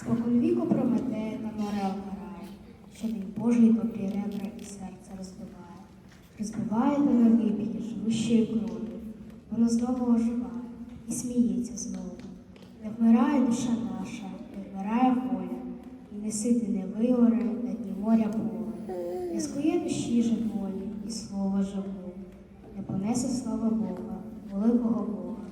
Спокон віку Прометей на море окарає, що він Божий добрі ребра і серце розбиває. Розбиває до нові п'є живущою кров'ю. Воно знову оживає і сміється знову. Не вмирає душа наша, не вмирає воля, і не сити не виоре на дні моря поле. Не скує душі живолі і слова живу, не понесе слава Бога, великого Бога.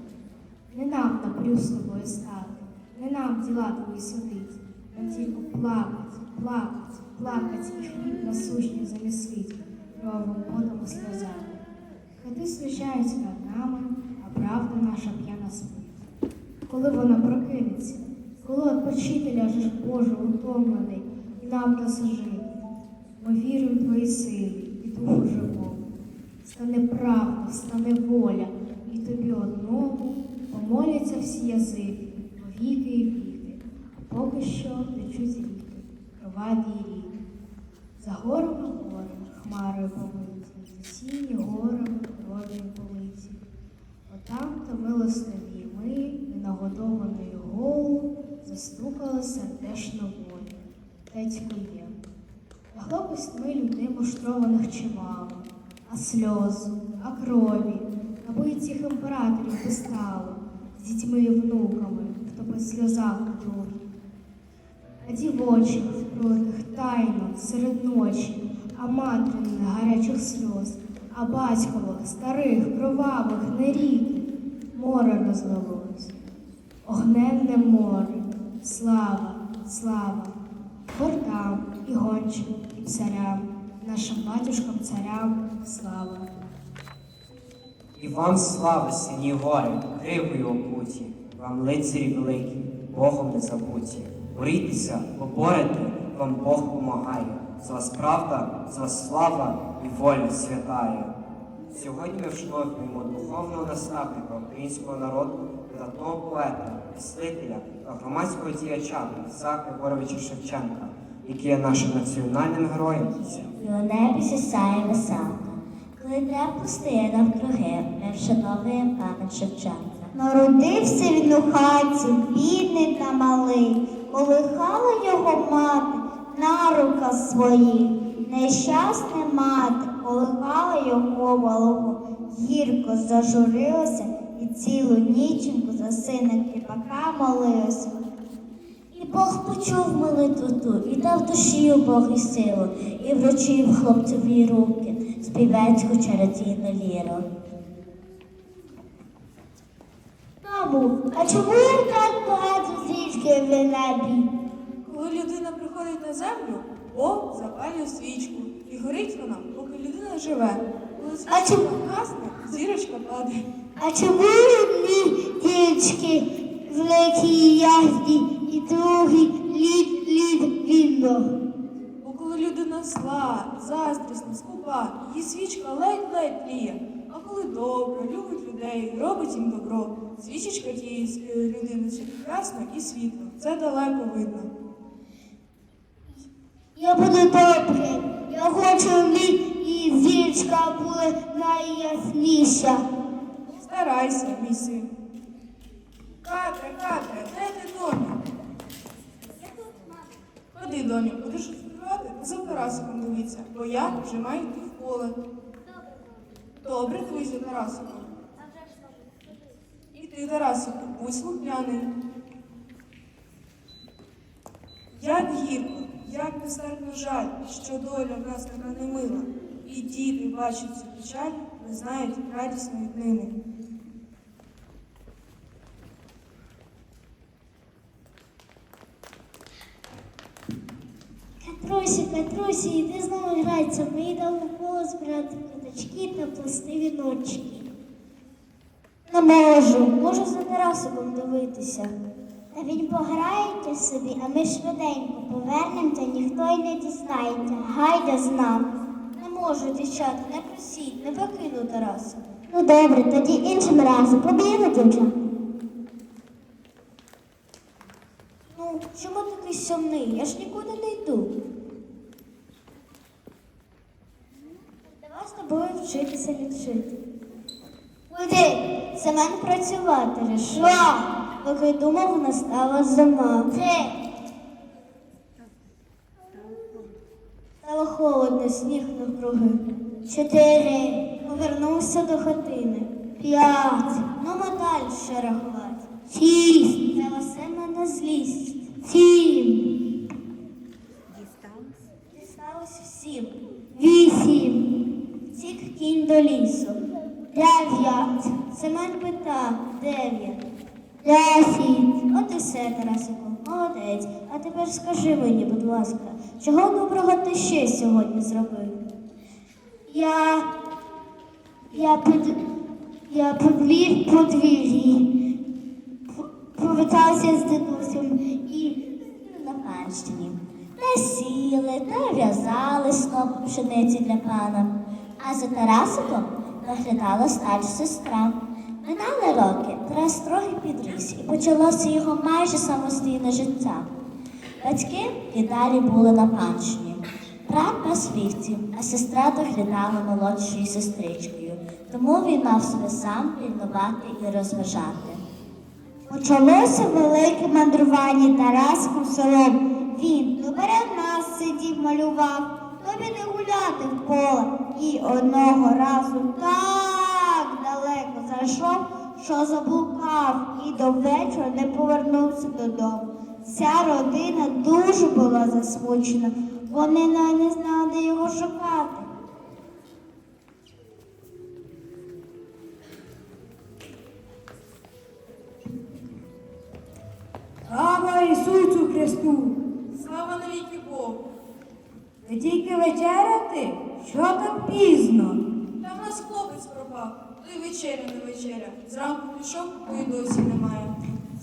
Не нам напрю з тобою стати, не нам діла твої судить, нам тільки плакать, плакать, плакать і хліб насущний замісить, кровом потом сльозами. Хати сміщаються над нами, а правда наша п'яна спить. Коли вона прокинеться, коли відпочити ляжеш Боже утомлений і нам досажити, ми віримо в твої сили і духу живому. Стане правда, стане воля, і тобі одному помоляться всі язики, повіки і віки, поки що течуть ріки, кроваві ріки. За горами гори, хмарою помиті, за сіні горами кров'ю политі. Отам то милостиві ми, ненагодованою голу, застукали сердешну волю. Тетько є. Могло б ми людей муштрованих чимало, а сльозу, а крові, аби й цих імператорів не з дітьми і внуками, по сльозах других. А дівочих, пролитих тайно серед ночі, а матриних гарячих сльоз, а батькових, старих, кровавих, не море розлилось. Огненне море, слава, слава, гортам і гончим, і царям, нашим батюшкам царям слава. І вам слава, сині гори, кривою опуті, вам лицарі великі, Богом не забуті. Борітеся, поборете, вам Бог помагає. З вас правда, з вас слава і воля святає. Сьогодні ми вшановуємо духовного наставника українського народу, видатного поета, мислителя та громадського діяча Ісака Григоровича Шевченка, який є нашим національним героєм. І у небі сісає веселка. Коли тепло стає навкруги, ми вшановуємо пам'ять Шевченка. Народився він у хаті, бідний та малий, колихала його мати на руках своїх. Нещасна мати колихала його малого, гірко зажурилася і цілу ніченьку за сина кріпака молилася. І Бог почув молитву ту, і дав душі у Бог і силу, і вручив хлопцеві руки, співецьку чародійну віру. Мамо, а чому так багато свічки в небі? Коли людина приходить на землю, Бог запалює свічку і горить вона, поки людина живе. Коли А свічка чому- гасне, зірочка падає. А чому одні дівчатки великі ясні і другі лід лід вільно? Бо коли людина зла, заздрісна, скупа, її свічка ледь-ледь тліє. А коли добре, любить людей, робить їм добро, свічечка тієї людини ясна і світло. Це далеко видно. Я буду добрим. Я хочу лід і зірочка була найясніша. Старайся, мій син. Катре, Катре, де ти, доню? Ходи, доню, будеш співати, за Тарасиком дивіться, бо я вже маю йти в поле. Добре, дивись за І ти, Тарасику, будь слухняний. Як гірко, як нестерпно жаль, що доля в нас така немила, і діти бачать печаль, не знають радісної днини. Катрусі, Катрусі, іди знову грайся. Ми йдемо в поле збирати квіточки та плести віночки. Не можу, можу за Тарасиком дивитися. Та він пограєте собі, а ми швиденько повернемося, ніхто й не дізнається. Гайда з нами. Не можу, дівчата, не просіть, не покину Тараса. Ну добре, тоді іншим разом побігли, дівчата. Ну, чому такий сумний? Я ж нікуди не йду. вчитися лічити. Уйди, Семен працювати рішив, поки думав, настала зима. Три. Стало холодно, сніг на круги. Чотири. Повернувся до хатини. П'ять. Ну далі рахувати. Шість. Взяла мене злість. Сім. Кінь до лісу. Дев'ять. Семен питав. Дев'ять. Десять. От і все, Тарасику. Молодець. А тепер скажи мені, будь ласка, чого доброго ти ще сьогодні зробив? Я. Я під. Я подвір подвір'ї. Повертався з дідусем і на панщині. Та сіли, та в'язали сноп пшениці для пана. А за Тарасиком наглядала старша сестра. Минали роки, Тарас трохи підріс і почалося його майже самостійне життя. Батьки і далі були на панщині. Брат на світі, а сестра доглядала молодшою сестричкою, тому він мав себе сам пільнувати і розважати. Почалося велике мандрування Тараском селом. Він то перед нас сидів, малював, то піде гуляти в поле. І одного разу так далеко зайшов, що заблукав і до вечора не повернувся додому. Вся родина дуже була засмучена. Вони навіть не знали, де його шукати. Слава Ісусу Христу! Слава навіки Богу! Ви тільки вечеряти? Що так пізно? Та в нас хлопець пропав, то й вечеря не вечеря. Зранку пішов, то й досі немає.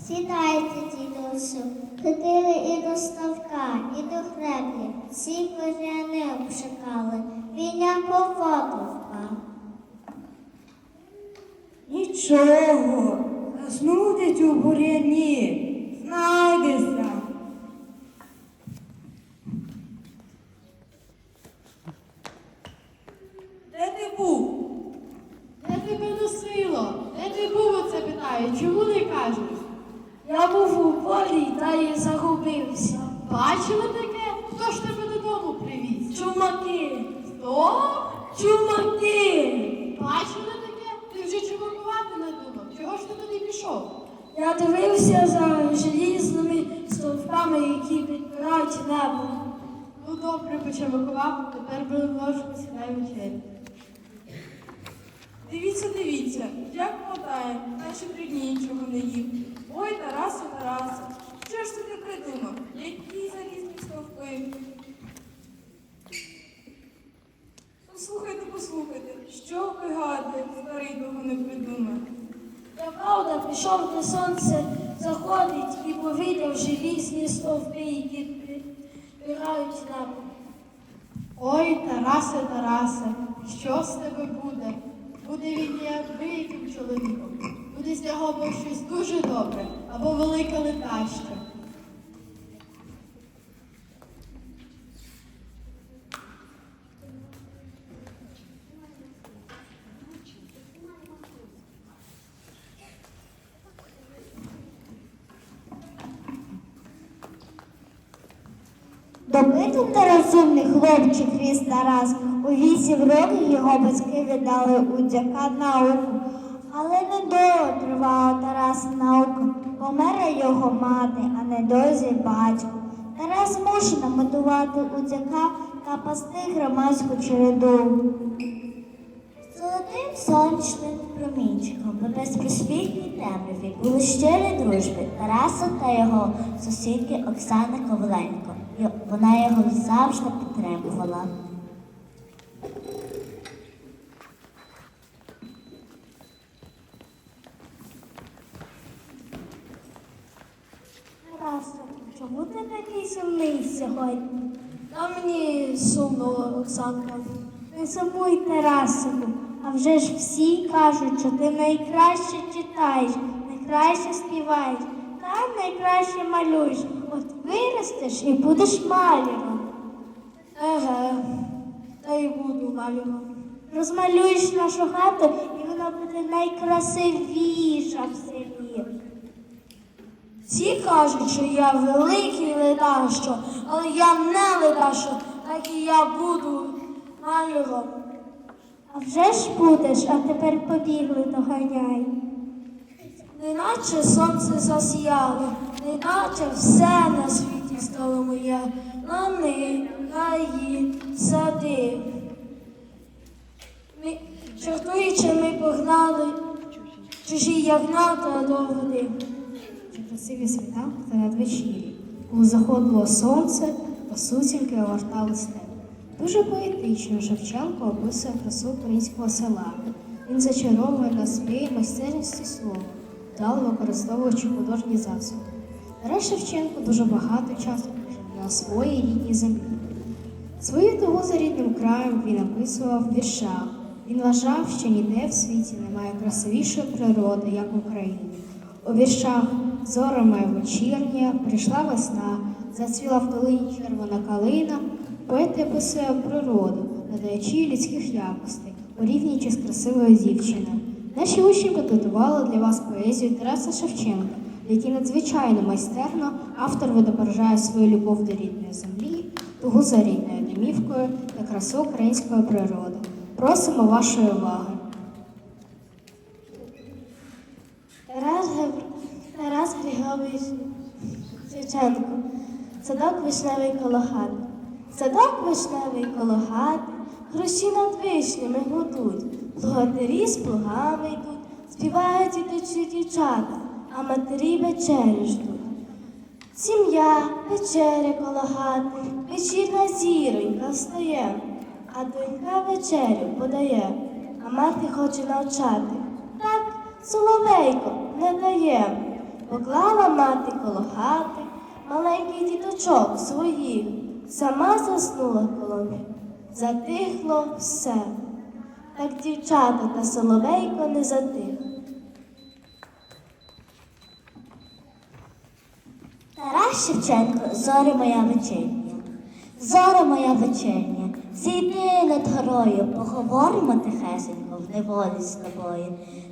Сідайте, дідусю, ходили і до ставка, і до хреблі, всі коряни обшукали, він як у воду впав. Нічого. Заснув у бур'яні. Знайдеся. Де ти був? Де тебе носило? Де ти був, оце питає? Чому не кажеш? Я був у полі та й загубився. Бачила таке? Хто ж тебе додому привіз? Чумаки! Хто? Чумаки! Бачила таке? Ти вже чумакувати надумав. Чого ж ти туди пішов? Я дивився за желізними стовпами, які підпирають небо. Ну добре почамакував, тепер приложу сідай вечерю. Дивіться, дивіться, як мотає, наче три дні нічого не їв. Ой, Тарасе, Тарасе, що ж ти ти придумав? Які залізні стовпи? Послухайте, послухайте, що вигадує старий того не придумає. Я правда пішов, де сонце заходить і повідав желізні стовпи, які підпирають небо. Ой, Тарасе, Тарасе, що з тебе буде? Буде він неабияким чоловіком. Буде з нього щось дуже добре, або велика летаща. Добитий та хлопчик ріс Тарас. У вісім років його батьки віддали у дяка науку. Але недовго тривала Тараса наука. Померла його мати, а недовзі батько. Тарас мотувати у дяка та пасти громадську череду. Золотим сонячним промінчиком по безпросвітній темряві були щирі дружби Тараса та його сусідки Оксани Коваленко. Вона його завжди підтримувала. Тарасу, чому ти такий сумний сьогодні? Та мені сумно, Оксанка. Не сумуй, Тарасику, а вже ж всі кажуть, що ти найкраще читаєш, найкраще співаєш, та найкраще малюєш. Виростеш і будеш маляром. Еге, та й буду малювати. Розмалюєш нашу хату, і вона буде найкрасивіша в селі. Всі кажуть, що я великий ледащо, але я не ледащо, так і я буду Мальво, А вже ж будеш, а тепер побігли доганяй. Неначе сонце засіяло, неначе все на світі стало моє, лани, гаї, сади. Ми, жартуючи, ми погнали чужі ягнята до води. Красиві світанки та надвечір'ї, коли заходило сонце, та сутінки огортали степ. Дуже поетично Шевченко описує красу українського села. Він зачаровує на своїй майстерності слова, вдало використовуючи художні засоби. Тарас Шевченко дуже багато часу прожив на своїй рідній землі. Свою тугу за рідним краєм він описував в віршах. Він вважав, що ніде в світі немає красивішої природи, як в Україні. У віршах Зора моя вечірня, прийшла весна, зацвіла в долині червона калина. Поет описує природу, надаючи людських якостей, порівнюючи з красивою дівчиною. Наші учні підготували для вас поезію Тараса Шевченка, в якій надзвичайно майстерно автор відображає свою любов до рідної землі, тугу за рідною домівкою та красу української природи. Просимо вашої уваги. Тарас, Гев... Тарас Григорович Шевченко. Садок вишневий коло хати. Садок вишневий коло хати, груші над вишнями гудуть, плугатирі з плугами йдуть, співають ідучі дівчата, а матері вечерю ждуть. Сім'я, вечеря коло хати, вечірна зіронька встає, а донька вечерю подає, а мати хоче навчати. Так, соловейко не дає. Поклала мати коло хати маленьких діточок своїх, сама заснула коло них. Затихло все. Так дівчата та соловейко не затих. Тарас Шевченко, зоря моя вечірня. Зоря моя вечірня, зійди над горою, поговоримо тихесенько в неволі з тобою.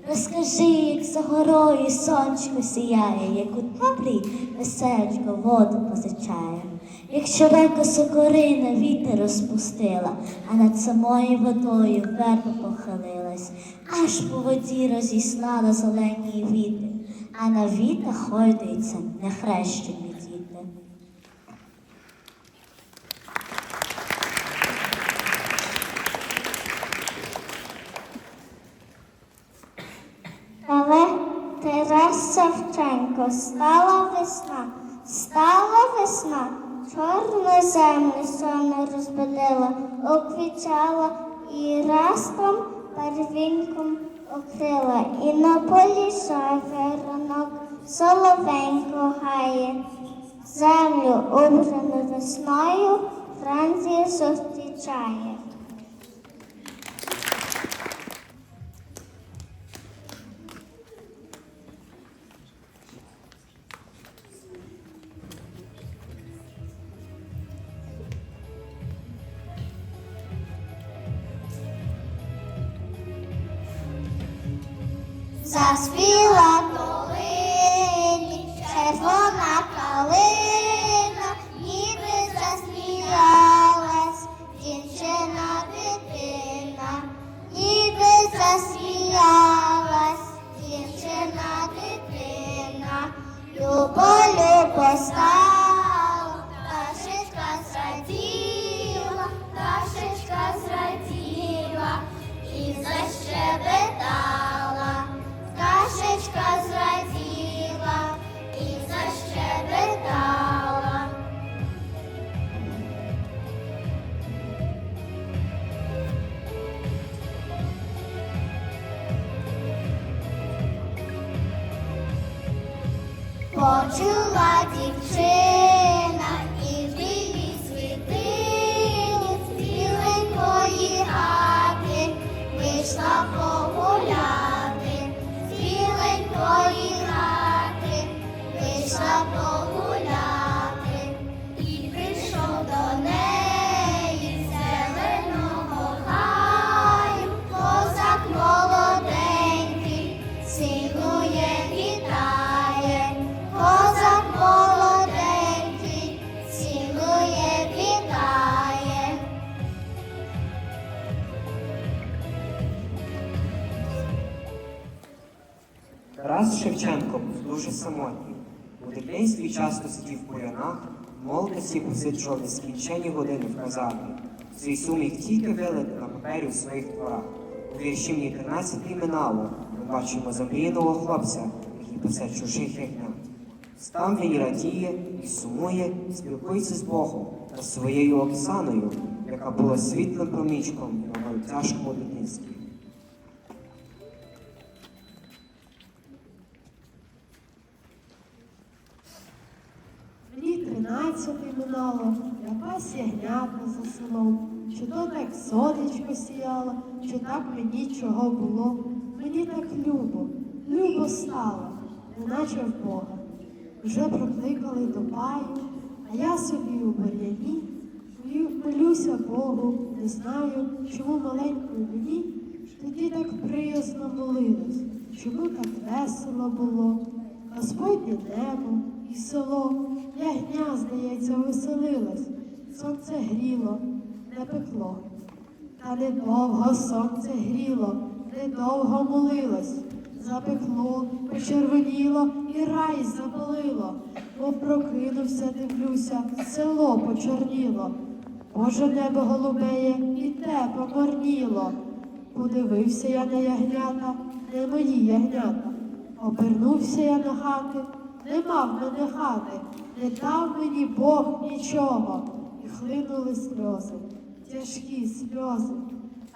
Розкажи, як за горою сонечко сіяє, як у теплій веселечко воду позичає. Як щорека сокорина вітер розпустила, а над самою водою верба похилилась, аж по воді розіслала зелені віти, а на вітах хойдуються нехрещені діти. Але Тарас Савченко, стала весна, стала весна, чорну землю сонно розбудила, оквічала і растом первінком окрила, і на полі шаверонок соловенько гає. Землю обрану весною Франція зустрічає. Червона калина, ніби засміялась. Дівчина дитина, ніби засміялась. Дівчина дитина, любо, любо стала, Почула дівчина Тарас Шевченко був дуже самотній. У дитинстві часто сидів бурянах, в молодості посиджував нескінчені години в казармі. Свій сум міг тільки вилити на папері у своїх творах. У вірші мені 13 минало, ми бачимо замріяного хлопця, який пасе чужих ягнят. Стам він радіє, і сумує, спілкується з Богом та своєю Оксаною, яка була світлим промічком в його тяжкому дитинстві. Минало, я пас ягнята за селом. Чи то так сонечко сіяло, чи так мені чого було. Мені так любо, любо стало, неначе в Бога. Вже прокликали до паю, а я собі у бар'яні. молю- Молюся Богу, не знаю, чому маленькою мені тоді так приязно молилась, чому так весело було. Господнє небо і село, ягня, здається, веселилось, сонце гріло, не пекло. Та недовго сонце гріло, недовго молилось, запекло, почервоніло і рай запалило, мов прокинувся, дивлюся, село почорніло. Боже небо голубеє, і те помарніло. Подивився я на ягнята, не мої ягнята. Обернувся я на хати, нема в мене хати, не дав мені Бог нічого. І хлинули сльози, тяжкі сльози.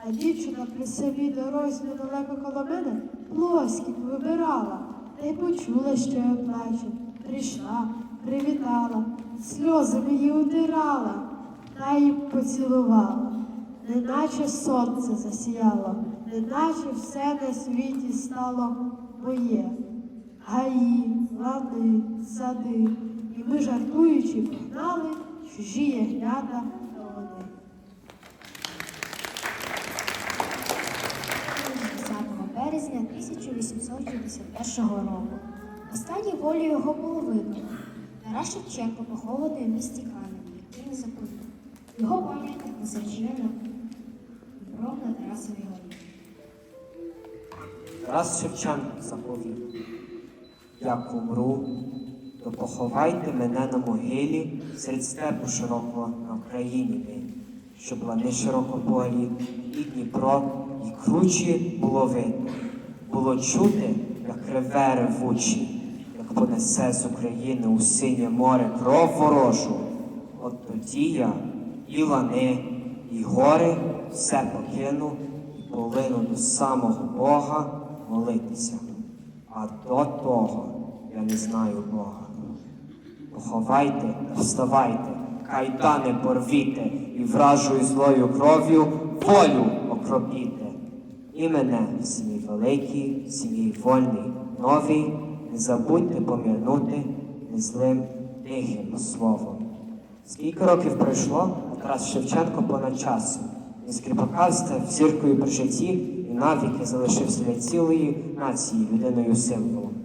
А дівчина при собі дорозі недалеко коло мене плоскіп вибирала, та й почула, що я плачу. Прийшла, привітала, сльози мої утирала, та й поцілувала. Неначе сонце засіяло, неначе все на світі стало моє. Гаї, лани, сади, і ми жартуючи погнали чужі ягнята до води. 10 березня 1861 року. Останній волі його було видно. Тарас Шевченко похований в місті Каневі, який не забув. Його пам'ятник посаджено Дніпро на Тарасовій горі. Тарас Шевченко заповів. Як умру, то поховайте мене на могилі серед степу широкого на Україні щоб лани широкополі, і Дніпро, і кручі було видно. Було чути, як реве ревучі, як понесе з України у синє море кров ворожу. От тоді я і лани, і гори все покину і полину до самого Бога молитися. А до того я не знаю Бога. Поховайте та вставайте, кайдани порвіте і вражою злою кров'ю волю окропіте. І мене в сім'ї великій, сім'ї вольній, новій, не забудьте помірнути незлим тихим словом. Скільки років пройшло, Тарас Шевченко понад часом. Він з кріпака став зіркою при житті і навіки залишився для цілої нації людиною символом.